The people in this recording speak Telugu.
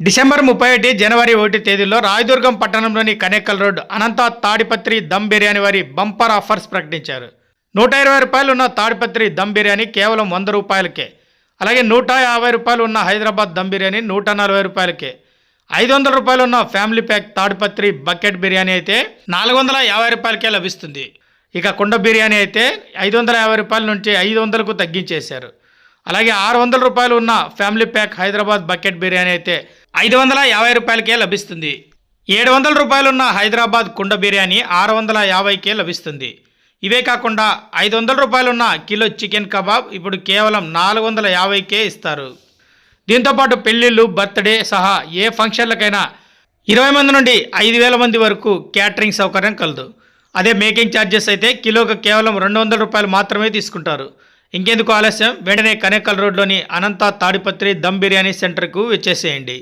డిసెంబర్ ముప్పై ఒకటి జనవరి ఒకటి తేదీలో రాయదుర్గం పట్టణంలోని కనేకల్ రోడ్ అనంత తాడిపత్రి దమ్ బిర్యానీ వారి బంపర్ ఆఫర్స్ ప్రకటించారు. నూట ఇరవై రూపాయలు ఉన్న తాడిపత్రి దమ్ బిర్యానీ కేవలం వంద రూపాయలకే. అలాగే నూట యాభై రూపాయలు ఉన్న హైదరాబాద్ దమ్ బిర్యానీ నూట నలభై రూపాయలకే. ఐదు వందల రూపాయలు ఉన్న family pack Tadipatri bucket biryani అయితే నాలుగు వందల యాభై రూపాయలకే లభిస్తుంది. ఇక కుండ బిర్యానీ అయితే ఐదు వందల యాభై రూపాయల నుంచి ఐదు వందలకు తగ్గించేశారు. అలాగే ఆరు వందల రూపాయలు ఉన్న family pack Hyderabad bucket biryani అయితే ఐదు వందల యాభై రూపాయలకే లభిస్తుంది. ఏడు వందల రూపాయలున్న హైదరాబాద్ కుండ బిర్యానీ ఆరు వందల యాభైకే లభిస్తుంది. ఇవే కాకుండా ఐదు వందల రూపాయలు ఉన్న కిలో చికెన్ కబాబ్ ఇప్పుడు కేవలం నాలుగు వందల యాభైకే ఇస్తారు. దీంతోపాటు పెళ్ళిళ్ళు బర్త్డే సహా ఏ ఫంక్షన్లకైనా ఇరవై మంది నుండి ఐదు వేల మంది వరకు క్యాటరింగ్ సౌకర్యం కలదు. అదే మేకింగ్ ఛార్జెస్ అయితే కిలోకి కేవలం రెండు వందల రూపాయలు మాత్రమే తీసుకుంటారు. ఇంకెందుకు ఆలస్యం? వెంటనే కనేకల్ రోడ్లోని అనంత తాడిపత్రి దమ్ బిర్యానీ సెంటర్కు వచ్చేసేయండి.